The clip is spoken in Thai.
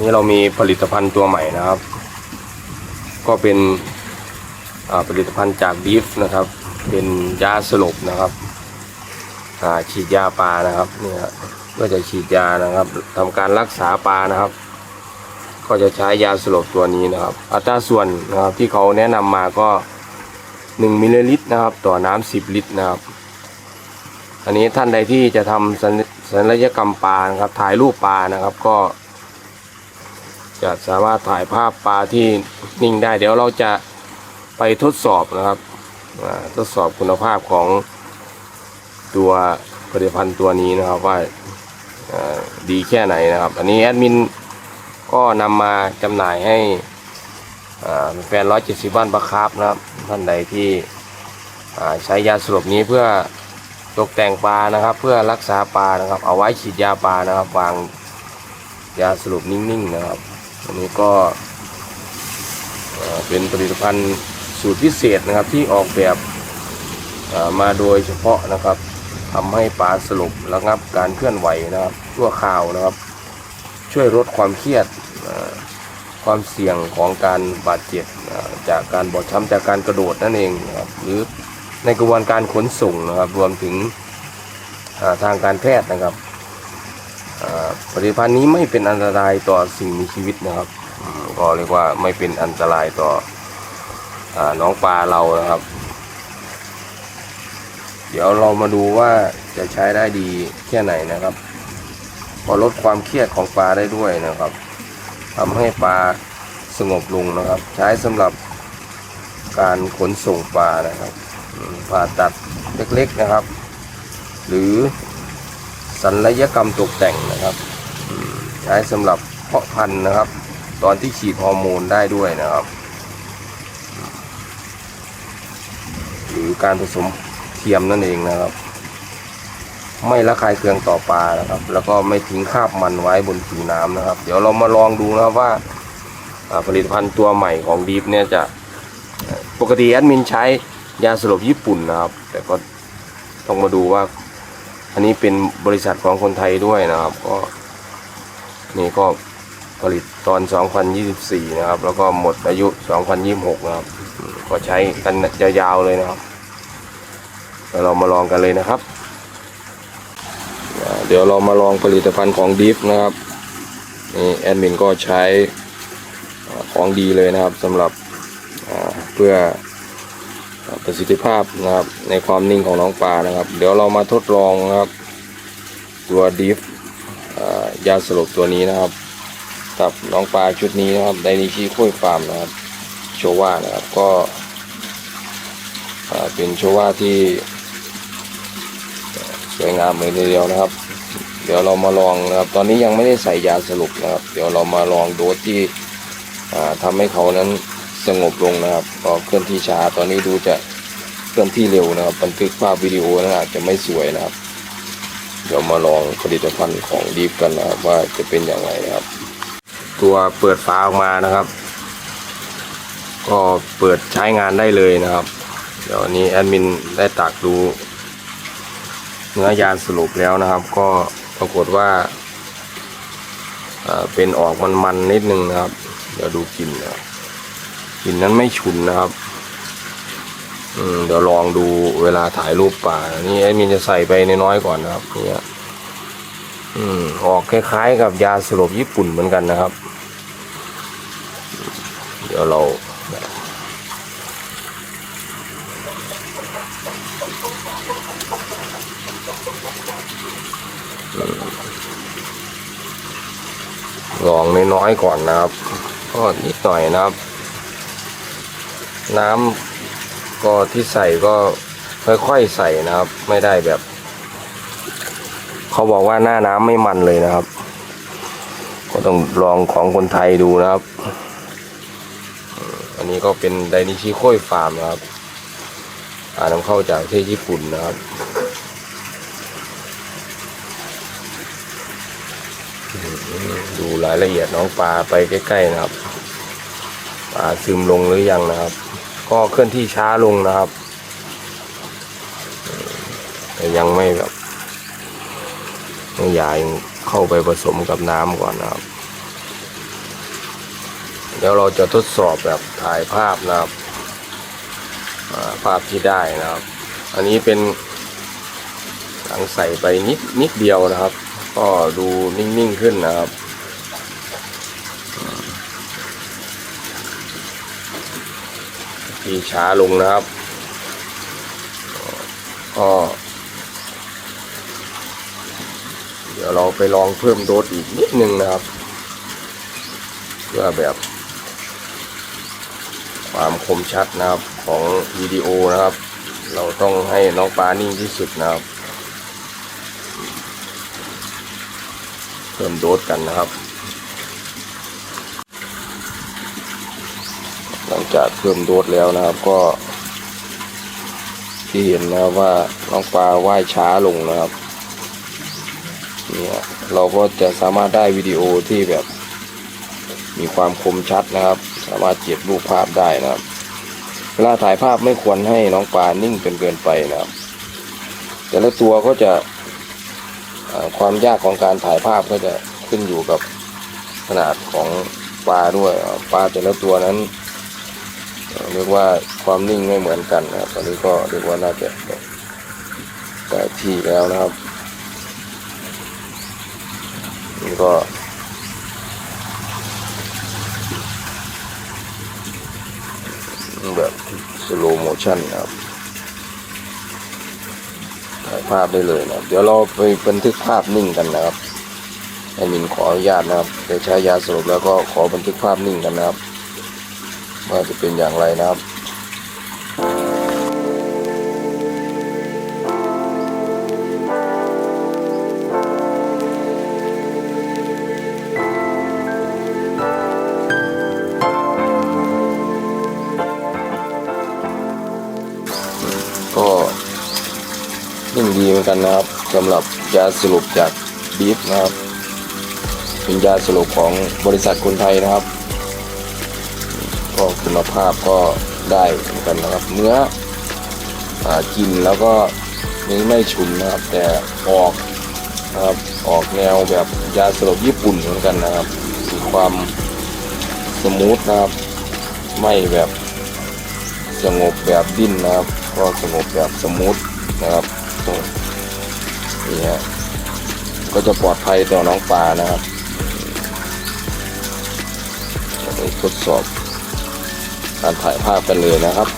นี่เรามีผลิตภัณฑ์ตัวใหม่นะครับ ก็เป็นผลิตภัณฑ์จากบีฟนะครับ เป็นยาสลบนะครับอาฉีดยาปลานะครับเนี่ยก็จะฉีดยานะครับทำการรักษาปลานะครับ ก็จะใช้ยาสลบตัวนี้นะครับ อัตราส่วนนะครับที่เขาแนะนำมาก็ 1มิลลิลิตรนะครับ ต่อน้ำ10 ลิตรนะครับ อันนี้ท่านใดที่จะทำศัลศัลยกรรมปลานะครับถ่ายรูปปลานะครับ ก็ จะสามารถถ่ายภาพปลาที่นิ่งได้ เดี๋ยวเราจะไปทดสอบนะครับทดสอบคุณภาพของตัวผลิตภัณฑ์ตัวนี้นะครับว่าดีแค่ไหนนะครับ อันนี้แอดมินก็นำมาจำหน่ายให้แฟนร้อยเจ็ดสิบบ้านประครับนะครับ ท่านใดที่ใช้ยาสลบนี้เพื่อตกแต่งปลานะครับ เพื่อรักษาปลานะครับ เอาไว้ฉีดยาปลานะครับ วางยาสลบนิ่งๆนะครับ อันนี้ก็เป็นผลิตภัณฑ์สูตรพิเศษนะครับที่ออกแบบมาโดยเฉพาะนะครับทำให้ปลาสลบระงับการเคลื่อนไหวนะครับชั่วคราวนะครับ ช่วยลดความเครียดความเสี่ยงของการบาดเจ็บจากการบอบช้ำจากการกระโดดนั่นเองนะครับหรือในกระบวนการขนส่งนะครับ รวมถึงทางการแพทย์นะครับ ผลิตภัณฑ์นี้ไม่เป็นอันตรายต่อสิ่งมีชีวิตนะครับก็เรียกว่าไม่เป็นอันตรายต่ออน้องปลาเรานะครับ เดี๋ยวเรามาดูว่าจะใช้ได้ดีแค่ไหนนะครับพอลดความเครียดของปลาได้ด้วยนะครับทำให้ปลาสงบลงนะครับ ใช้สำหรับการขนส่งปลานะครับผ่าตัดเล็กๆนะครับ หรือ ศัลยกรรมตกแต่งนะครับใช้สำหรับเพาะพันธุ์นะครับ ตอนที่ฉีดฮอร์โมนได้ด้วยนะครับ หรือการผสมเทียมนั่นเองนะครับ ไม่ละคายเคืองต่อปลานะครับ แล้วก็ไม่ทิ้งคราบมันไว้บนผิวน้ำนะครับ เดี๋ยวเรามาลองดูนะครับว่าผลิตภัณฑ์ตัวใหม่ของดีฟเนี่ยจะปกติแอดมินใช้ยาสลบญี่ปุ่นนะครับ แต่ก็ต้องมาดูว่า อันนี้เป็นบริษัทของคนไทยด้วยนะครับ ก็นี่ก็ผลิตตอน 2024 นะครับ แล้วก็หมดอายุ 2026 นะครับ ก็ใช้กันยาวๆเลยนะครับเดี๋ยวเรามาลองกันเลยนะครับ เดี๋ยวเรามาลองผลิตภัณฑ์ของดิฟนะครับนี่แอดมินก็ใช้ของดีเลยนะครับสำหรับเพื่อ ประสิทธิภาพนะครับในความนิ่งของน้องปลานะครับ เดี๋ยวเรามาทดลองนะครับ ตัวดิฟยาสลบตัวนี้นะครับกับน้องปลาชุดนี้นะครับไดนิชิคุยฟาร์มนะครับโชว่านะครับก็เป็นโชว่าที่สวยงามเลยทีเดียวนะครับ เดี๋ยวเรามาลองนะครับ ตอนนี้ยังไม่ได้ใส่ยาสลบนะครับ เดี๋ยวเรามาลองโดสที่อ่าทำให้เขานั้น สงบลงนะครับก็เคลื่อนที่ช้าตอนนี้ดูจะเคลื่อนที่เร็วนะครับบันทึกภาพวิดีโอนะอาจจะไม่สวยนะครับ เดี๋ยวมาลองผลิตภัณฑ์ของดีฟกันนะครับว่าจะเป็นอย่างไรนะครับ ตัวเปิดฝาออกมานะครับ ก็เปิดใช้งานได้เลยนะครับเดี๋ยวนี้แอดมินได้ตักดูเนื้อยานสรุปแล้วนะครับ ก็ปรากฏว่าเอ่อเป็นออกมันๆนิดนึงนะครับ เดี๋ยวดูกลิ่นนะครับ กลิ่นนั้นไม่ฉุนนะครับอืมเดี๋ยวลองดูเวลาถ่ายรูปป่า นี่ไอ้มินจะใส่ไปนน้อยก่อนนะครับเนี่ยอืมออกคล้ายๆกับยาสลบญี่ปุ่นเหมือนกันนะครับ เดี๋ยวเราลองน้อยๆก่อนนะครับก็นิดหน่อยนะครับ น้ำก็ที่ใส่ก็ค่อยๆใส่นะครับ ไม่ได้แบบ เขาบอกว่าหน้าน้ำไม่มันเลยนะครับ ก็ต้องลองของคนไทยดูนะครับ อันนี้ก็เป็นไดนิชิโค้ยฟาร์มนะครับอ่านำเข้าจากประเทศญี่ปุ่นนะครับดูรายละเอียดน้องปลาไปใกล้ๆนะครับ ปลาซึมลงหรือยังนะครับ ก็เคลื่อนที่ช้าลงนะครับ แต่ยังไม่แบบต้องยายังเข้าไปผสมกับน้ำก่อนนะครับ เดี๋ยวเราจะทดสอบแบบถ่ายภาพนะครับภาพที่ได้นะครับ อันนี้เป็นหลังใส่ไปนิดนิดเดียวนะครับ ก็ดูนิ่งๆขึ้นนะครับ ที่ช้าลงนะครับก็เดี๋ยวเราไปลองเพิ่มโดสอีกนิดนึงนะครับ เพื่อแบบความคมชัดนะครับของวิดีโอนะครับ เราต้องให้น้องปลานิ่งที่สุดนะครับ เพิ่มโดสกันนะครับ ลังจากเพิ่มโดสแล้วนะครับก็ ที่เห็นนะครับว่าน้องปลาว่ายช้าลงนะครับเนี่ยเราก็จะสามารถได้วิดีโอที่แบบ มีความคมชัดนะครับ สามารถเก็บรูปภาพได้นะครับ เวลาถ่ายภาพไม่ควรให้น้องปลานิ่งจนเกินไปนะครับ แต่ละตัวก็จะความยากของการถ่ายภาพก็จะขึ้นอยู่กับขนาดของปลาด้วยปลาแต่ละตัวนั้น เรียกว่าความนิ่งไม่เหมือนกันนะครับ ตอนนี้ก็เรียกว่าน่าจะแต่ที่แล้วนะครับนี่ก็แบบสโลโมชันนะครับถ่ายภาพได้เลยนะเดี๋ยวเราไปบันทึกภาพนิ่งกันนะครับแอดมินขออนุญาตนะครับเดี๋ยวใช้ยาสลบแล้วก็ขอบันทึกภาพนิ่งกันนะครับ ว่าจะเป็นอย่างไรนะครับก็นิ่งดีเหมือนกันนะครับสำหรับยาสลบจากบีฟนะครับ เป็นยาสลบของบริษัทคนไทยนะครับ ก็คุณภาพก็ได้เหมือนกันนะครับ เนื้ออกินแล้วก็ไม่ไม่ฉุนนะครับ แต่ออกนะครับออกแนวแบบยาสลบญี่ปุ่นเหมือนกันนะครับมีความสมูทนะครับ ไม่แบบสงบแบบดิ้นนะครับ ก็สงบแบบสมูทนะครับนี่ฮะก็จะปลอดภัยต่อน้องปลานะครับไปทดสอบ การถ่ายภาพกันเลยนะครับ